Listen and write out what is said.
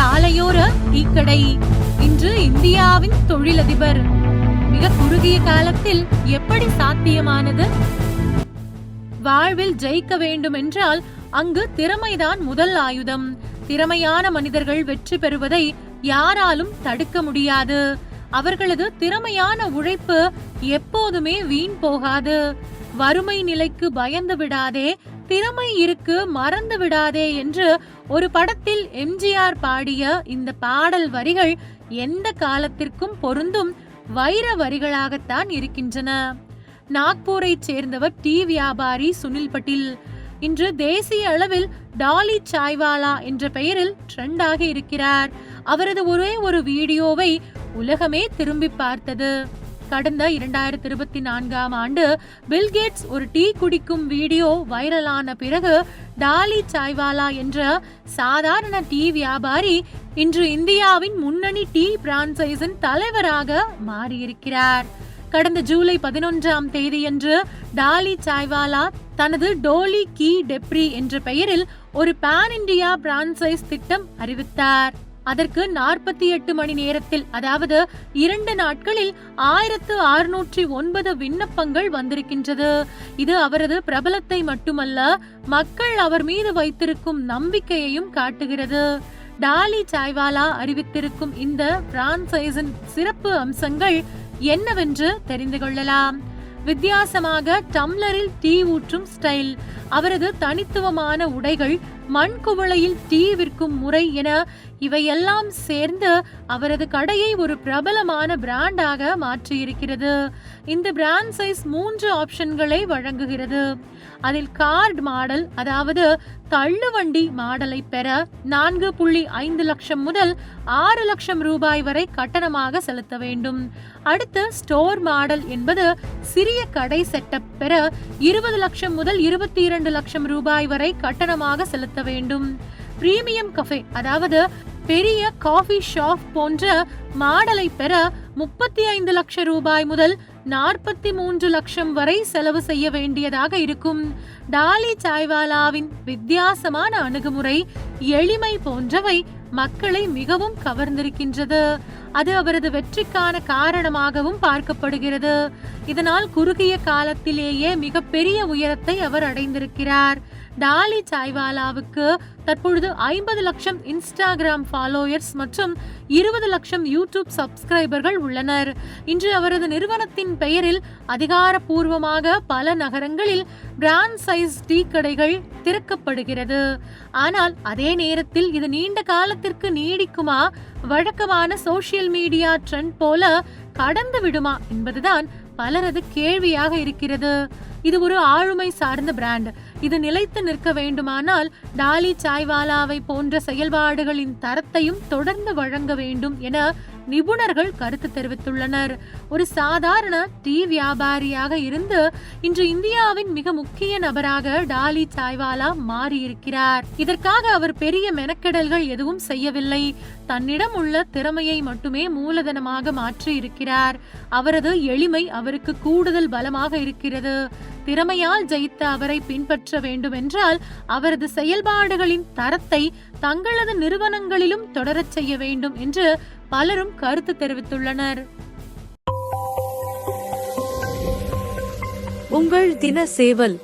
சாலையோர டீக்கடை இன்று இந்தியாவின் தொழிலதிபர். மிக குறுகிய காலத்தில் எப்படி சாத்தியமானது? வாழ்வில் ஜெயிக்க வேண்டும் என்றால் அங்கு திறமைதான் முதல் ஆயுதம். திறமையான மனிதர்கள் வெற்றி பெறுவதை யாராலும் தடுக்க முடியாது. அவர்களது திறமையான உழைப்பு எப்போதுமே வீண் போகாது. வறுமை நிலைக்கு பயந்து விடாதே திறமை இருக்கு மறந்து விடாதே என்று ஒரு படத்தில் எம்ஜிஆர் பாடிய இந்த பாடல் வரிகள் எந்த காலத்திற்கும் பொருந்தும் வைர வரிகளாகத்தான் இருக்கின்றன. நாக்பூரை சேர்ந்தவர் டீ வியாபாரி சுனில் பட்டில். இன்று தேசிய அளவில் டாலி சாய்வாலா என்ற பெயரில் ட்ரெண்டாக இருக்கிறார். அவரது ஒரே ஒரு வீடியோவை உலகமே திரும்பி பார்த்தது. கடந்த இரண்டாயிரத்தி இருபத்தி நான்காம் ஆண்டு பில்கேட்ஸ் ஒரு டீ குடிக்கும் வீடியோ வைரலான பிறகு டாலி சாய்வாலா என்ற சாதாரண டீ வியாபாரி இன்று இந்தியாவின் முன்னணி டீ பிரான்சைஸின் தலைவராக மாறியிருக்கிறார். கடந்த ஜூலை பதினொன்றாம் தேதியன்று டாலி சாய்வாலா தனது டோலி கீ டெப்ரி என்ற பெயரில் ஒரு பான் இந்தியா பிரான்சைஸ் திட்டம் அறிவித்தார். அதற்கு நாற்பத்தி எட்டு மணி நேரத்தில் அதாவது இரண்டு நாட்களில் ஆயிரத்து அறுநூற்றி ஒன்பது விண்ணப்பங்கள் வந்திருக்கின்றது. இது அவரது பிரபலத்தை மட்டுமல்ல மக்கள் அவர் மீது வைத்திருக்கும் நம்பிக்கையையும் காட்டுகிறது. டாலி சாய்வாலா அறிவித்திருக்கும் இந்த பிரான்சைஸின் சிறப்பு அம்சங்கள் என்னவென்று தெரிந்து கொள்ளலாம். வித்தியாசமாக டம்ளரில் டீ ஊற்றும் ஸ்டைல் அவரது தனித்துவமான உடைகள் மண் குவளையில் தீ விற்கும் முறை என இவையெல்லாம் சேர்ந்து அவரது கடையை ஒரு பிரபலமான பிராண்டாக மாற்றியிருக்கிறது. இந்த பிராண்ட் சைஸ் மூன்று ஆப்ஷன்களை வழங்குகிறது. அதில் கார்டு மாடல் அதாவது தள்ளுவண்டி மாடலை பெற நான்கு புள்ளி ஐந்து லட்சம் முதல் ஆறு லட்சம் ரூபாய் வரை கட்டணமாக செலுத்த வேண்டும். அடுத்து ஸ்டோர் மாடல் என்பது சிறிய கடை செட்டப் பெற இருபது லட்சம் முதல் இருபத்தி இரண்டு லட்சம் ரூபாய் வரை கட்டணமாக செலுத்த வேண்டும். பிரீமியம் கஃபே அதாவது பெரிய காஃபி ஷாப் போன்ற மாடலை பெற முப்பத்தி ஐந்து லட்சம் ரூபாய் முதல் நாற்பத்தி மூன்று லட்சம் வரை செலவு செய்ய வேண்டியதாக இருக்கும். டாலி சாய்வாலாவின் வித்தியாசமான அணுகுமுறை எளிமை போன்றவை மக்களை மிகவும் கவர்ந்திருக்கின்றது. அது அவரது வெற்றிக்கான காரணமாகவும் பார்க்கப்படுகிறது. இதனால் குறுகிய காலத்திலேயே மிகப்பெரிய உயரத்தை அவர் அடைந்திருக்கிறார். டாலி சாய்வாலாவுக்கு தற்பொழுது ஐம்பது லட்சம் இன்ஸ்டாகிராம் ஃபாலோயர்ஸ் மற்றும் இருபது லட்சம் யூடியூப் சப்ஸ்கிரைபர்கள் உள்ளனர். இன்று அவரது நிறுவனத்தின் பெயரில் அதிகாரப்பூர்வமாக பல நகரங்களில் பிராண்ட் சைஸ் டீ கடைகள் திறக்கப்படுகிறது. ஆனால் அதே நேரத்தில் இது நீண்ட காலத்திற்கு நீடிக்குமா? வழக்கமான சோசியல் மீடியா ட்ரெண்ட் போல கடந்து விடுமா என்பதுதான் பலரது கேள்வியாக இருக்கிறது. இது ஒரு ஆளுமை சார்ந்த பிராண்ட் இது நிலைத்து நிற்க வேண்டுமானால் டாலி சாய்வாலாவை போன்ற செயல்பாடுகளின் தரத்தையும் தொடர்ந்து வழங்க வேண்டும் என நிபுணர்கள் கருத்து தெரிவித்துள்ளனர். ஒரு சாதாரண டீ வியாபாரியாக இருந்து இன்று இந்தியாவின் மிக முக்கிய நபராக டாலி சாய்வாலா மாறியிருக்கிறார். இதற்காக அவர் பெரிய மெனக்கெடல்கள் எதுவும் செய்யவில்லை. தன்னிடம் உள்ள திறமையை மட்டுமே மூலதனமாக மாற்றி இருக்கிறார் அவரது எளிமை அவருக்கு கூடுதல் பலமாக இருக்கிறது. திறமையால் ஜெயித்த அவரை பின்பற்ற வேண்டும் என்றால் அவரது செயல்பாடுகளின் தரத்தை தங்களது நிறுவனங்களிலும் தொடரச் செய்ய வேண்டும் என்று பலரும் கருத்து தெரிவித்துள்ளனர். உங்கள் தின சேவல்